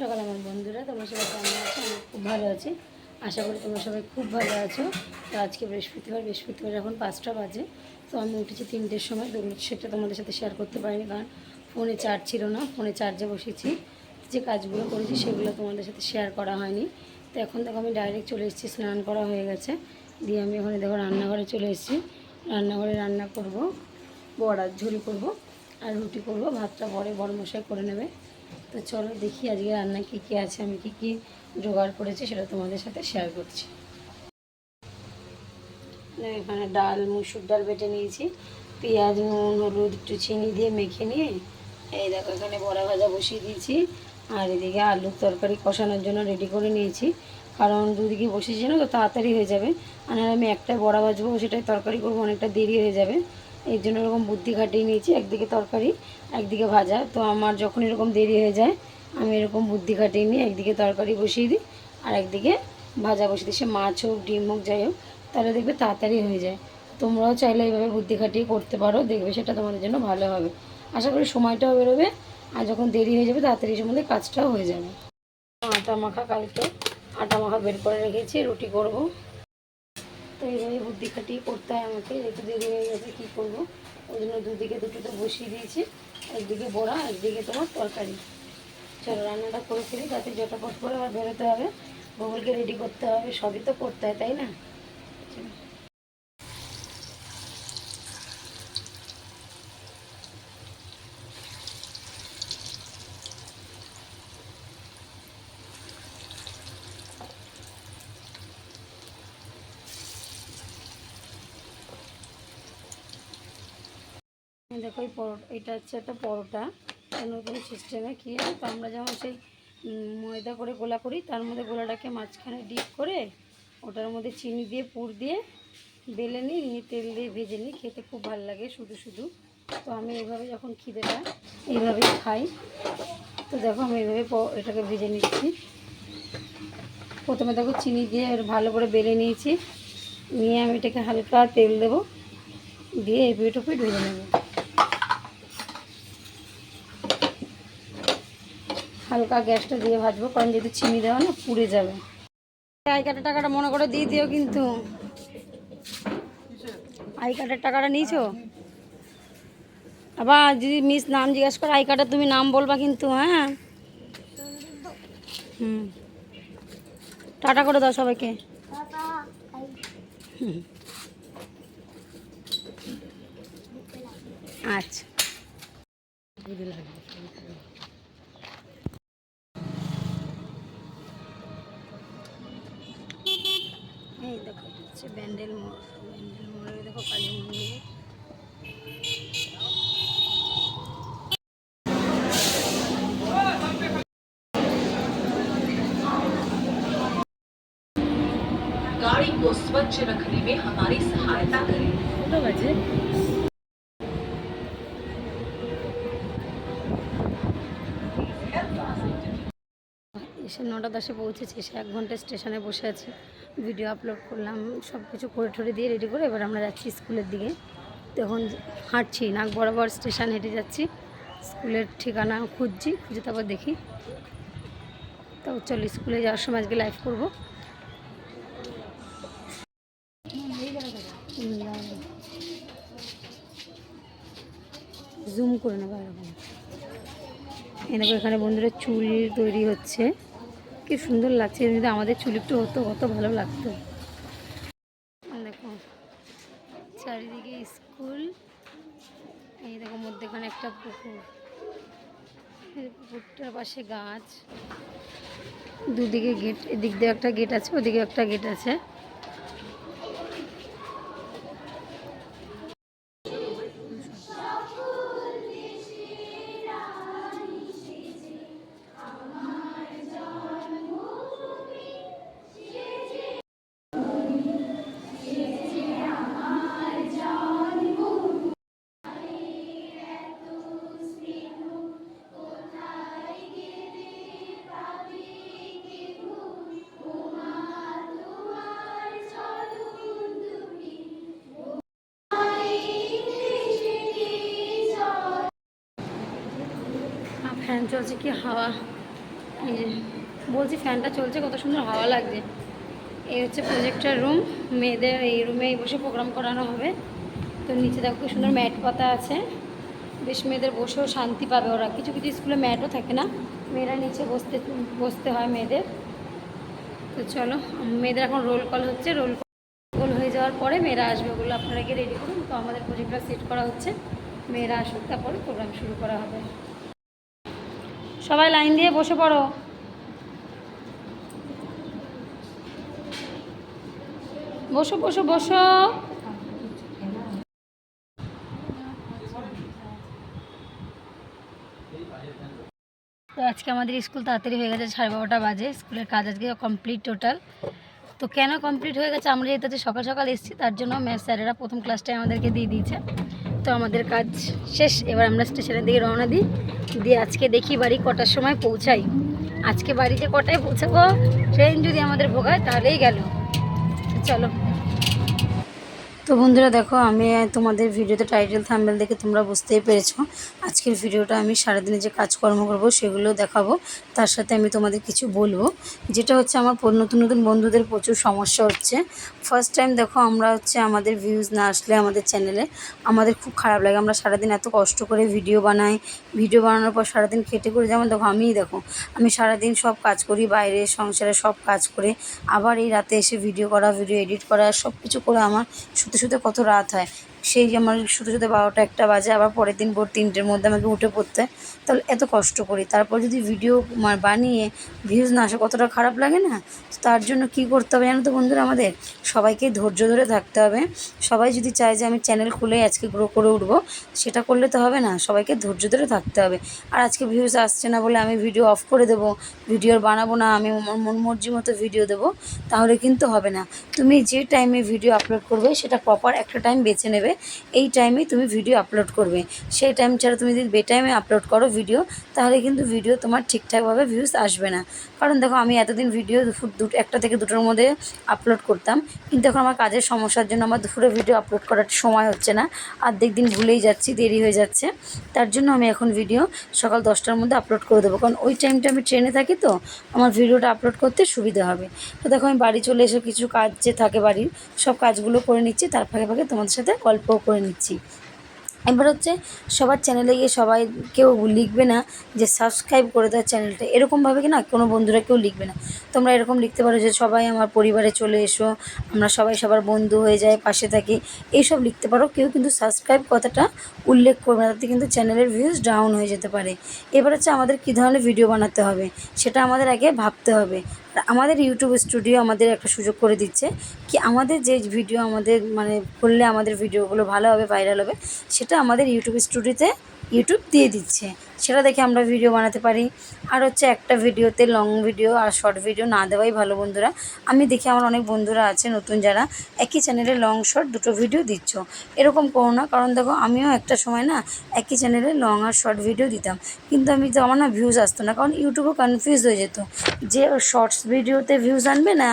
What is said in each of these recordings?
সকাল আমার বন্ধুরা, তোমরা সবাই কেমন আছো? আমি খুব ভালো আছি। আশা করি তোমরা সবাই খুব ভালো আছো। তো আজকে বৃহস্পতিবার বৃহস্পতিবার এখন পাঁচটা বাজে। তো আমি উঠেছি তিনটের সময়। তো সেটা তোমাদের সাথে শেয়ার করতে পারিনি, কারণ ফোনে চার্জ ছিল না। ফোনে চার্জে বসেছি। যে কাজগুলো করেছি সেগুলো তোমাদের সাথে শেয়ার করা হয়নি। তো এখন দেখো আমি ডাইরেক্ট চলে এসেছি, স্নান করা হয়ে গেছে। দিয়ে আমি ওখানে দেখো রান্নাঘরে চলে এসেছি। রান্নাঘরে রান্না করব বড়ার ঝোল করব আর রুটি করব। ভাতটা পরে বড় মশাই করে নেবে। তো চলো দেখি আজকে রান্না কী কী আছে, আমি কী কী জোগাড় করেছি সেটা তোমাদের সাথে শেয়ার করছি। এখানে ডাল, মুসুর ডাল বেটে নিয়েছি, পেঁয়াজ, নুন, হলুদ, একটু চিনি দিয়ে মেখে নিয়ে, এই দেখো এখানে বড়া ভাজা বসিয়ে দিয়েছি, আর এদিকে আলুর তরকারি কষানোর জন্য রেডি করে নিয়েছি, কারণ দুদিকে বসিয়েছি না, তো তাড়াতাড়ি হয়ে যাবে, আর আমি একটাই বড়া ভাজবো, সেটাই তরকারি করব, অনেকটা দেরি হয়ে যাবে এই জন্য এরকম বুদ্ধি খাটিয়ে নিয়েছি, একদিকে তরকারি, একদিকে ভাজা। তো আমার যখন এরকম দেরি হয়ে যায়, আমি এরকম বুদ্ধি খাটিয়ে নিয়ে একদিকে তরকারি বসিয়ে দিই, আর একদিকে ভাজা বসিয়ে দিই। সে মাছ হোক, ডিম হোক, যাই হোক, তাহলে দেখবে তাড়াতাড়ি হয়ে যায়। তোমরাও চাইলে এইভাবে বুদ্ধি খাটিয়ে করতে পারো, দেখবে সেটা তোমাদের জন্য ভালো হবে। আশা করি সময়টাও বেরোবে, আর যখন দেরি হয়ে যাবে, তাড়াতাড়ি সম্বন্ধে কাজটাও হয়ে যাবে। আটা মাখা কালকে, আটা মাখা বের করে রেখেছি, রুটি করব। তো এইভাবে বুদ্ধি খাটিয়ে করতে হয় আমাকে একটু দেরি হয়ে গেছে, কী করব? ওই জন্য দুদিকে দুটোতে বসিয়ে দিয়েছি, একদিকে বড়া, একদিকে তোমার তরকারি। চলো, রান্নাটা করে ফেলি যাতে জটাপট করে আবার বেরোতে হবে, বগলকে রেডি করতে হবে, সবই তো করতে হয়, তাই না? দেখো, এই পরোটা, এটা হচ্ছে একটা পরোটা। নতুন সিস্টেমে কী হয়, তো আমরা যেমন সেই ময়দা করে গোলা করি, তার মধ্যে গোলাটাকে মাঝখানে ডিপ করে ওটার মধ্যে চিনি দিয়ে, পুর দিয়ে বেলে নিই, নিয়ে তেল দিয়ে ভেজে নিই, খেতে খুব ভালো লাগে শুধু শুধু। তো আমি এইভাবে যখন খিদে পায় এইভাবেই খাই। তো দেখো, আমি এইভাবে এটাকে ভেজে নিচ্ছি। প্রথমে দেখো, চিনি দিয়ে ভালো করে বেলে নিয়েছি। নিয়ে আমি এটাকে হালকা তেল দেবো, দিয়ে এই পিঠ ভেজে নেব। হালকা গ্যাসটা দিয়ে ভাজবো, কারণ যেহেতু চিনি দেওয়া না, পুড়ে যাবে। আই কার্ডের টাকাটা মনে করে দিয়ে দিও কিন্তু। আই কার্ডের টাকাটা নিয়েছো? আবার যদি মিস নাম জিজ্ঞেস করে, আই কার্ডে তুমি নাম বলবা কিন্তু হ্যাঁ? হুম। টাটা করে দাও সবাইকে। আচ্ছা। ব্যান্ডেল মোড় ব্যান্ডেল মোড়ে দেখো কালী মন্দির गाड़ी को स्वच्छ रखने में हमारी सहायता करें কটা বাজে এসে নটা দশে পৌঁছেছি এসে এক ঘন্টা স্টেশনে বসে আছি ভিডিও আপলোড করলাম সব কিছু করে ঠরে দিয়ে রেডি করে এবার আমরা যাচ্ছি স্কুলের দিকে। তখন হাঁটছি, নাক বরাবর স্টেশন হেঁটে যাচ্ছি। স্কুলের ঠিকানা খুঁজছি, খুঁজে তারপর দেখি। তো চল স্কুলে যাওয়ার সময় আজকে লাইভ করব। জুম করে নেব এরকম। এনেবো এখানে বন্ধুরা চুল তৈরি হচ্ছে। কি সুন্দর লাগছে যদি আমাদের চুল একটু হতো কত ভালো লাগতো। দেখো, চারিদিকে স্কুল, এই দেখো মধ্যেখানে একটা পুকুর। পুকুরটার পাশে গাছ। দুদিকে গেট, এদিক দিয়ে একটা গেট আছে, ওদিকে একটা গেট আছে। ফ্যান চলছে কি হাওয়া? বলছি ফ্যানটা চলছে, কত সুন্দর হাওয়া লাগছে। এই হচ্ছে প্রজেক্টর রুম মেয়েদের এই রুমেই বসে প্রোগ্রাম করানো হবে। তো নিচে দেখো খুব সুন্দর ম্যাট পাতা আছে। বেশ মেয়েদের বসেও শান্তি পাবে ওরা। কিছু কিছু স্কুলে ম্যাটও থাকে না। মেয়েরা নিচে বসতে বসতে হয় মেয়েদের। তো চলো, মেয়েদের এখন রোল কল হচ্ছে। রোল কল হয়ে যাওয়ার পরে মেয়েরা আসবে ওগুলো আপনারা গিয়ে রেডি করুন। তো আমাদের প্রজেক্টটা সেট করা হচ্ছে। মেয়েরা আসুক, তারপরে প্রোগ্রাম শুরু করা হবে। সবাই লাইন দিয়ে বসে পড়ো। বসো বসো বসো। তো আজকে আমাদের স্কুল তাড়াতাড়ি হয়ে গেছে, সাড়ে বারোটা বাজে। স্কুলের কাজ আজকে কমপ্লিট টোটাল তো কেন কমপ্লিট হয়ে গেছে? আমরা যেহেতু সকাল সকাল এসেছি, তার জন্য ম্যাথ স্যারেরা প্রথম ক্লাসটাই আমাদেরকে দিয়ে দিয়েছে। তো আমাদের কাজ শেষ। এবার আমরা স্টেশনের দিকে রওনা দিই। দিয়ে আজকে দেখি বাড়ি কটার সময় পৌঁছাই। আজকে বাড়িতে কটায় পৌঁছাবো, ট্রেন যদি আমাদের ভোগায় তাহলেই গেল। চলো। তো বন্ধুরা দেখো, আমি তোমাদের ভিডিওতে টাইটেল থাম্বেল দেখে তোমরা বুঝতেই পেরেছ। আজকের ভিডিওটা আমি সারাদিনে যে কাজকর্ম করব, সেগুলো দেখাবো। তার সাথে আমি তোমাদের কিছু বলব। যেটা হচ্ছে, আমার নতুন নতুন বন্ধুদের প্রচুর সমস্যা হচ্ছে। ফার্স্ট টাইম দেখো, আমরা হচ্ছে আমাদের ভিউজ না আসলে আমাদের চ্যানেলে আমাদের খুব খারাপ লাগে। আমরা সারাদিন এত কষ্ট করে ভিডিও বানাই ভিডিও বানানোর পর সারাদিন খেটে করে, যেমন দেখো আমিই দেখো, আমি সারাদিন সব কাজ করি, বাইরে সংসারে সব কাজ করে, আবার এই রাতে এসে ভিডিও করা ভিডিও এডিট করা সব কিছু করে আমার শুতে শুতে কত রাত হয়। সেই আমার শুতে শুতে বারোটা একটা বাজে, আবার পরের দিন ভোর তিনটের মধ্যে আমাকে উঠে পড়তে। তাহলে এত কষ্ট করি। তারপর যদি ভিডিও বানিয়ে ভিউজ না আসে, কতটা খারাপ লাগে না? তার জন্য কি করতে হবে জানো তো বন্ধুরা আমাদের? সবাইকে ধৈর্য ধরে থাকতে হবে। সবাই যদি চায় যে আমি চ্যানেল খুলে আজকে গ্রো করে উঠবো, সেটা করলে তো হবে না। সবাইকে ধৈর্য ধরে থাকতে হবে। আর আজকে ভিউজ আসছে না বলে আমি ভিডিও অফ করে দেবো ভিডিও বানাবো না, আমি মন মর্জি মতো ভিডিও দেবো, তাহলে কিন্তু হবে না। তুমি যে টাইমে ভিডিও আপলোড করবে, সেটা প্রপার একটা টাইম বেছে নেবে। এই টাইমেই তুমি ভিডিও আপলোড করবে। সেই টাইম ছাড়া তুমি যদি বে টাইমে আপলোড করো ভিডিও তাহলে কিন্তু ভিডিও তোমার ঠিকঠাকভাবে ভিউজ আসবে না। কারণ দেখো, আমি এতদিন ভিডিও দুপুর দুটো একটা থেকে দুটোর মধ্যে আপলোড করতাম। কিন্তু এখন আমার কাজের সমস্যার জন্য আমার দুপুরে ভিডিও আপলোড করার সময় হচ্ছে না। অর্ধেক দিন ভুলেই যাচ্ছি, দেরি হয়ে যাচ্ছে। তার জন্য আমি এখন ভিডিও সকাল দশটার মধ্যে আপলোড করে দেবো। কারণ ওই টাইমটা আমি ট্রেনে থাকি তো, আমার ভিডিওটা আপলোড করতে সুবিধা হবে। তো দেখো, আমি বাড়ি চলে এসে কিছু কাজ যে থাকে বাড়ির, সব কাজগুলো করে নিচ্ছি। তার ফাঁকে ফাঁকে তোমাদের সাথে গল্পও করে নিচ্ছি। এবার হচ্ছে সবার চ্যানেলে গিয়ে সবাই কেউ লিখবে না যে সাবস্ক্রাইব করে দেওয়ার চ্যানেলটা এরকমভাবে কি না কোনো বন্ধুরা কেউ লিখবে না। তোমরা এরকম লিখতে পারো যে সবাই আমার পরিবারে চলে এসো, আমরা সবাই সবার বন্ধু হয়ে যায় পাশে থাকি। এইসব লিখতে পারো, কেউ কিন্তু সাবস্ক্রাইব কথাটা উল্লেখ করবে না, তাতে কিন্তু চ্যানেলের ভিউজ ডাউন হয়ে যেতে পারে। এবার হচ্ছে আমাদের কী ধরনের ভিডিও বানাতে হবে, সেটা আমাদের আগে ভাবতে হবে। আমাদের ইউটিউব স্টুডিও আমাদের একটা সুযোগ করে দিচ্ছে কি আমাদের যে ভিডিও আমাদের মানে করলে আমাদের ভিডিওগুলো ভালো হবে ভাইরাল হবে, সেটা আমাদের ইউটিউব স্টুডিওতে ইউটিউব দিয়ে দিচ্ছে। সেটা দেখে আমরা ভিডিও বানাতে পারি। আর হচ্ছে একটা ভিডিওতে লং ভিডিও আর শর্ট ভিডিও না দেওয়াই ভালো বন্ধুরা। আমি দেখি আমার অনেক বন্ধুরা আছে, নতুন যারা একই চ্যানেলে লং শর্ট দুটো ভিডিও দিচ্ছ। এরকম করো না, কারণ দেখো আমিও একটা সময় না একই চ্যানেলে লং আর শর্ট ভিডিও দিতাম। কিন্তু আমি তো আমার না ভিউজ আসতো না, কারণ ইউটিউবও কনফিউজ হয়ে যেত। যে শর্টস ভিডিওতে ভিউজ আনবে না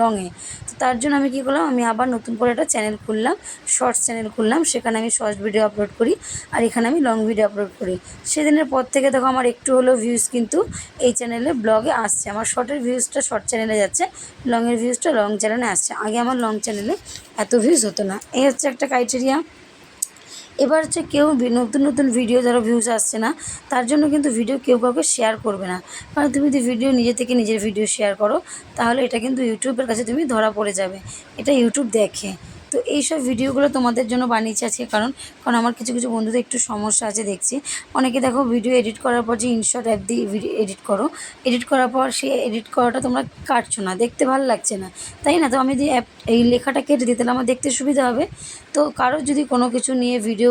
লংয়ে তো তার জন্য আমি কী করলাম, আমি আবার নতুন করে একটা চ্যানেল খুললাম শর্টস চ্যানেল খুললাম। সেখানে আমি শর্টস ভিডিও আপলোড করি, আর এখানে আমি লং ভিডিও আপলোড করি। সেদিনের পর থেকে দেখো আমার একটু হলেও ভিউজ কিন্তু এই চ্যানেলে ব্লগে আসছে। আমার শর্টের ভিউজটা শর্ট চ্যানেলে যাচ্ছে লংয়ের ভিউজটা লং চ্যানেলে আসছে। আগে আমার লং চ্যানেলে এত ভিউজ হতো না। এই হচ্ছে একটা ক্রাইটেরিয়া এবার হচ্ছে কেউ নতুন নতুন ভিডিও যারা ভিউজ আসছে না, তার জন্য কিন্তু ভিডিও কেউ কাউকে শেয়ার করবে না। কারণ তুমি যদি ভিডিও নিজে থেকে নিজের ভিডিও শেয়ার করো, তাহলে এটা কিন্তু ইউটিউবের কাছে তুমি ধরা পড়ে যাবে। এটা ইউটিউব দেখে। তো এইসব ভিডিওগুলো তোমাদের জন্য বানিয়েছি আজকে কারণ কারণ আমার কিছু কিছু বন্ধুদের একটু সমস্যা আছে দেখছি। অনেকে দেখো ভিডিও এডিট করার পর যে ইনশট অ্যাপ দিয়ে এডিট করো এডিট করার পর সেই এডিট করাটা তোমরা কাটছো না, দেখতে ভালো লাগছে না, তাই না? তো আমি যদি অ্যাপ এই লেখাটা কেটে দিই তাহলে আমার দেখতে সুবিধা হবে। তো কারোর যদি কোনো কিছু নিয়ে ভিডিও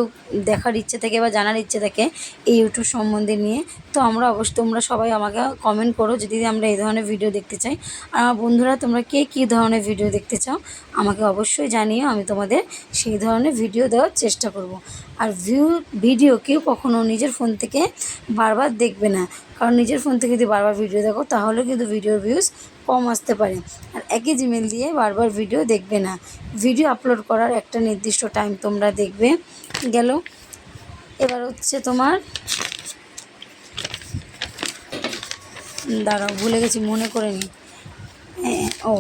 দেখার ইচ্ছে থাকে বা জানার ইচ্ছে থাকে এই ইউটিউব সম্বন্ধে নিয়ে, তো আমরা অবশ্যই তোমরা সবাই আমাকে কমেন্ট করো যদি আমরা এই ধরনের ভিডিও দেখতে চাই। আর আমার বন্ধুরা, তোমরা কে, কী ধরনের ভিডিও দেখতে চাও, আমাকে অবশ্যই জানিও। আমি তোমাদের সেই ধরনের ভিডিও দেওয়ার চেষ্টা করব। আর ভিউ ভিডিও কেউ কখনো নিজের ফোন থেকে বারবার দেখবে না। কারণ নিজের ফোন থেকে যদি বারবার ভিডিও দেখো, তাহলে কিন্তু ভিডিওর ভিউজ কম আসতে পারে। আর একই জিমেল দিয়ে বারবার ভিডিও দেখবে না। ভিডিও আপলোড করার একটা নির্দিষ্ট টাইম তোমরা দেখবে। গেল। এবার হচ্ছে তোমার দাঁড়াও, ভুলে গেছি, মনে করে নি। ও।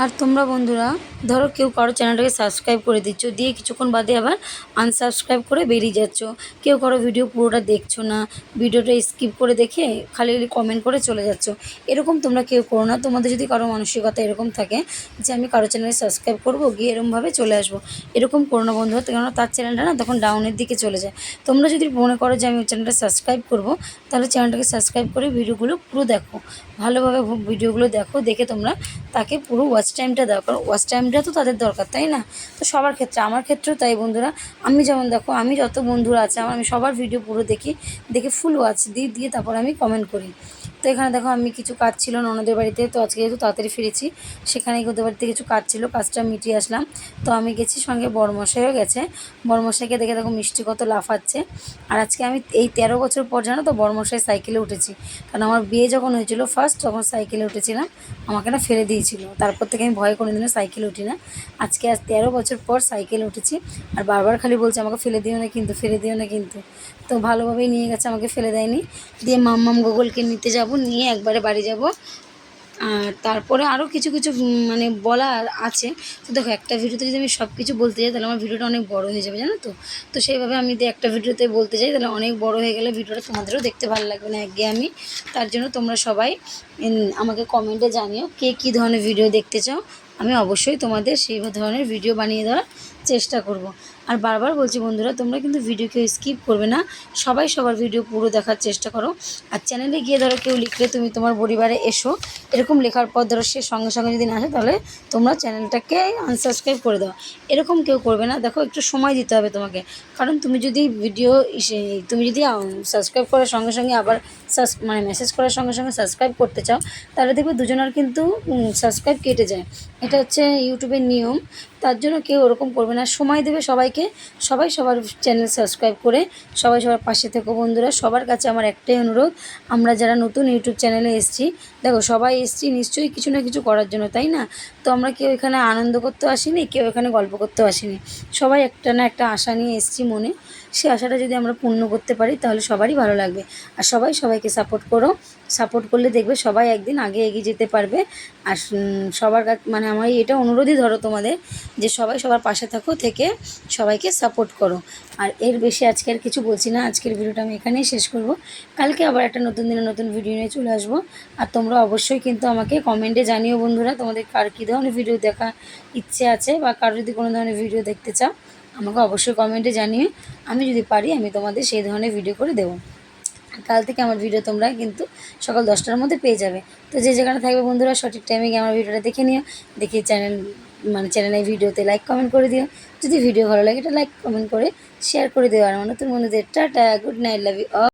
আর তোমরা বন্ধুরা ধরো কেউ কারও চ্যানেলটাকে সাবস্ক্রাইব করে দিচ্ছ, দিয়ে কিছুক্ষণ বাদে আবার আনসাবস্ক্রাইব করে বেরিয়ে যাচ্ছ। কেউ কারও ভিডিও পুরোটা দেখছ না ভিডিওটা স্কিপ করে দেখে খালি খালি কমেন্ট করে চলে যাচ্ছ। এরকম তোমরা কেউ করো না। তোমাদের যদি কারও মানসিকতা এরকম থাকে যে আমি কারও চ্যানেলে সাবস্ক্রাইব করব, গিয়ে এরকমভাবে চলে আসব। এরকম করো না বন্ধুরা। কেননা তার চ্যানেলটা না তখন ডাউনের দিকে চলে যায়। তোমরা যদি মনে করো যে আমি ওই চ্যানেলটা সাবস্ক্রাইব করব, তাহলে চ্যানেলটাকে সাবস্ক্রাইব করে ভিডিওগুলো পুরো দেখো। ভালোভাবে ভিডিওগুলো দেখো। দেখে তোমরা তাকে পুরো ওয়াচ টাইমটা কারণ ওয়াচ টাইমটা তো তাদের দরকার, তাই না? তো সবার ক্ষেত্রে, আমার ক্ষেত্রেও তাই বন্ধুরা। আমি যেমন দেখো, আমি যত বন্ধুরা আছে, আমার, আমি সবার ভিডিও পুরো দেখি, দেখে ফুল ওয়াচ দিই দিয়ে তারপর আমি কমেন্ট করি। তো এখানে দেখো আমি কিছু কাজ ছিল ননদের বাড়িতে, তো আজকে যেহেতু তাড়াতাড়ি ফিরেছি, সেখানে ওদের বাড়িতে কিছু কাজ ছিল, কাজটা মিটিয়ে আসলাম। তো আমি গেছি সঙ্গে বড়মশাইও গেছে। বড়মশাইকে দেখে দেখো মিষ্টি কত লাফাচ্ছে। আর আজকে আমি এই তেরো বছর পর জানো তো বড়মশাই সাইকেলে উঠেছি। কারণ আমার বিয়ে যখন হয়েছিল ফার্স্ট তখন সাইকেলে উঠেছিলাম। আমাকে না ফেলে দিয়েছিল। তারপর থেকে আমি ভয় করে দিনও সাইকেলে উঠি না। আজকে আজ তেরো বছর পর সাইকেলে উঠেছি। আর বারবার খালি বলছে আমাকে ফেলে দিও না কিন্তু, ফেলে দিও না কিন্তু। তো ভালোভাবেই নিয়ে গেছে, আমাকে ফেলে দেয়নি। দিয়ে মাম্মাম গুগলকে নিতে যাব নিয়ে একবারে বাড়ি যাব। আর তারপরে আরও কিছু কিছু মানে বলার আছে। তো দেখো, একটা ভিডিওতে যদি আমি সব কিছু বলতে যাই, তাহলে আমার ভিডিওটা অনেক বড় হয়ে যাবে, জানো তো? তো সেইভাবে আমি যদি একটা ভিডিওতে বলতে যাই, তাহলে অনেক বড় হয়ে গেলে ভিডিওটা তোমাদেরও দেখতে ভালো লাগবে না একগে আমি। তার জন্য তোমরা সবাই আমাকে কমেন্টে জানিও কে কী ধরনের ভিডিও দেখতে চাও। আমি অবশ্যই তোমাদের সেই ধরনের ভিডিও বানিয়ে দেওয়ার চেষ্টা করব। আর বারবার বলছি বন্ধুরা, তোমরা কিন্তু ভিডিও কেউ স্কিপ করবে না। সবাই সবার ভিডিও পুরো দেখার চেষ্টা করো। আর চ্যানেলে গিয়ে ধরো কেউ লিখলে তুমি তোমার পরিবারে এসো। এরকম লেখার পর ধরো সে সঙ্গে সঙ্গে যদি না আসে, তাহলে তোমরা চ্যানেলটাকে আনসাবস্ক্রাইব করে দাও। এরকম কেউ করবে না। দেখো, একটু সময় দিতে হবে তোমাকে। কারণ তুমি যদি ভিডিও তুমি যদি সাবস্ক্রাইব করার সঙ্গে সঙ্গে আবার মানে মেসেজ করার সঙ্গে সঙ্গে সাবস্ক্রাইব করতে চাও, তাহলে দেখবে দুজনের কিন্তু সাবস্ক্রাইব কেটে যায়। এটা হচ্ছে ইউটিউবের নিয়ম। তার জন্য কেউ ওরকম করবে না। সময় দেবে সবাইকে। সবাই সবার চ্যানেল সাবস্ক্রাইব করে, সবাই সবার পাশে থেকো বন্ধুরা। সবার কাছে আমার একটাই অনুরোধ, আমরা যারা নতুন ইউটিউব চ্যানেলে এসেছি, দেখো সবাই এসেছি নিশ্চয়ই কিছু না কিছু করার জন্য, তাই না? তো আমরা কেউ এখানে আনন্দ করতে আসিনি, কেউ এখানে গল্প করতে আসিনি। সবাই একটা না একটা আশা নিয়ে এসেছি মনে। সেই আশাটা যদি আমরা পূর্ণ করতে পারি, তাহলে সবারই ভালো লাগবে। আর সবাই সবাইকে সাপোর্ট করো। সাপোর্ট করলে দেখবে সবাই একদিন আগে এগিয়ে যেতে পারবে। আর সবার মানে আমার এটা অনুরোধই ধরো তোমাদের যে সবাই সবার পাশে থাকো, থেকে সবাইকে সাপোর্ট করো। আর এর বেশি আজকে আর কিছু বলছি না, আজকের ভিডিওটা আমি এখানেই শেষ করব। কালকে আবার একটা নতুন দিনে নতুন ভিডিও নিয়ে চলে আসব। আর তোমরা অবশ্যই কিন্তু আমাকে কমেন্টে জানিও বন্ধুরা, তোমাদের কার কী ধরনের ভিডিও দেখা ইচ্ছে আছে বা কারও যদি কোনো ধরনের ভিডিও দেখতে চাও, আমাকে অবশ্যই কমেন্টে জানিয়ে আমি যদি পারি, আমি তোমাদের সেই ধরনের ভিডিও করে দেবো। কাল থেকে আমার ভিডিও তোমরা কিন্তু সকাল দশটার মধ্যে পেয়ে যাবে। তো যে যেখানে থাকবে বন্ধুরা, সঠিক টাইমে গিয়ে আমার ভিডিওটা দেখে নিও। দেখে চ্যানেল মানে চ্যানেলের ভিডিওতে লাইক কমেন্ট করে দিও। যদি ভিডিও ভালো লাগে, এটা লাইক কমেন্ট করে শেয়ার করে দিও। আর আমার নতুন বন্ধুদের, tata good night love you